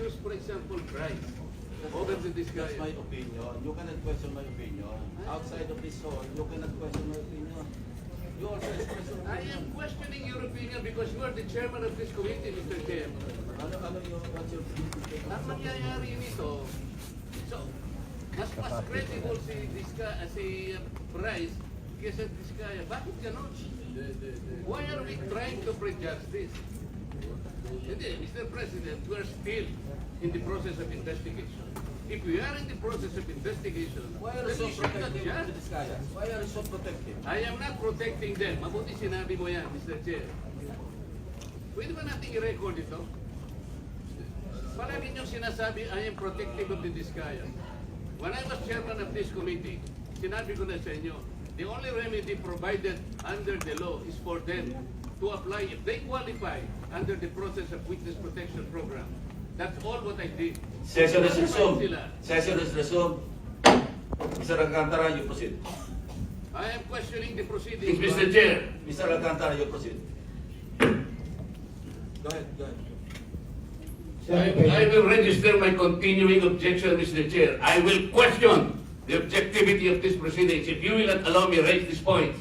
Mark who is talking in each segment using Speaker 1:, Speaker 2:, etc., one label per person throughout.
Speaker 1: choose, for example, Bryce over to this guy.
Speaker 2: That's my opinion. You cannot question my opinion. Outside of this hall, you cannot question my opinion. You also express your
Speaker 1: I
Speaker 2: opinion.
Speaker 1: am questioning your opinion because you are the chairman of this committee, Mr. Chair.
Speaker 2: Ano, ano yung, what's your
Speaker 1: Ang mangyayari nito, so, mas mas credible si Diska, uh, si uh, Bryce kesa Diskaya. Bakit ganon? Why are we trying to prejudge this? Hindi, Mr. President, we are still in the process of investigation. If we are in the process of investigation,
Speaker 2: Why are
Speaker 1: then
Speaker 2: you so
Speaker 1: we should not
Speaker 2: protective
Speaker 1: judge.
Speaker 2: Why are you so protective?
Speaker 1: I am not protecting them. Mabuti sinabi mo yan, Mr. Chair. Pwede ba nating i-record ito? Palagi niyong sinasabi, I am protective of the Discaya. When I was chairman of this committee, sinabi ko na sa inyo, the only remedy provided under the law is for them to apply if they qualify under the process of witness protection program. That's all what I did.
Speaker 3: Session is resumed. Session is resumed. Mr. Alcantara, you proceed.
Speaker 1: I am questioning the proceedings, Mr. Chair.
Speaker 3: Mr. Alcantara, you proceed.
Speaker 2: Go ahead, go ahead.
Speaker 1: I, I will register my continuing objection, Mr. Chair. I will question the objectivity of this proceedings if you will not allow me raise this point.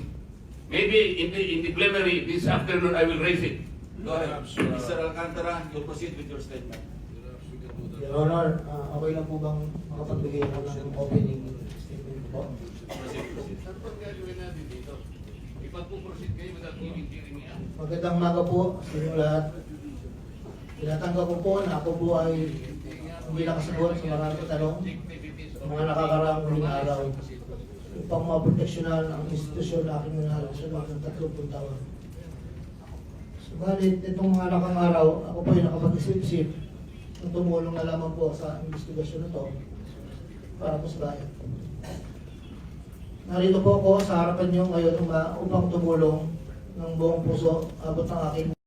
Speaker 1: Maybe in the, in the plenary this afternoon, I will raise it.
Speaker 2: Go ahead. Mr. Alcantara, you proceed with your statement.
Speaker 4: Your Honor, ah, okay lang po bang makapagbigay ako ng opening statement po?
Speaker 2: Proceed, proceed.
Speaker 1: Bang gagawin natin dito? Ipagpuproceed kayo without giving hearing out.
Speaker 4: Magandang umaga po sa inyong lahat. Tinatanggap ko po na ako po ay hindi nakasagot sa maraming tanong sa mga nakakaraang huling araw upang maproteksyonan ang institusyon na aking minahal sa loob ng 30 taon. Subalit, itong mga nakang araw, ako po ay nakapag-isip-isip ng tumulong na lamang po sa investigasyon na to para po sa bayan. Narito po ako sa harapan niyo ngayon upang tumulong ng buong puso abot ng aking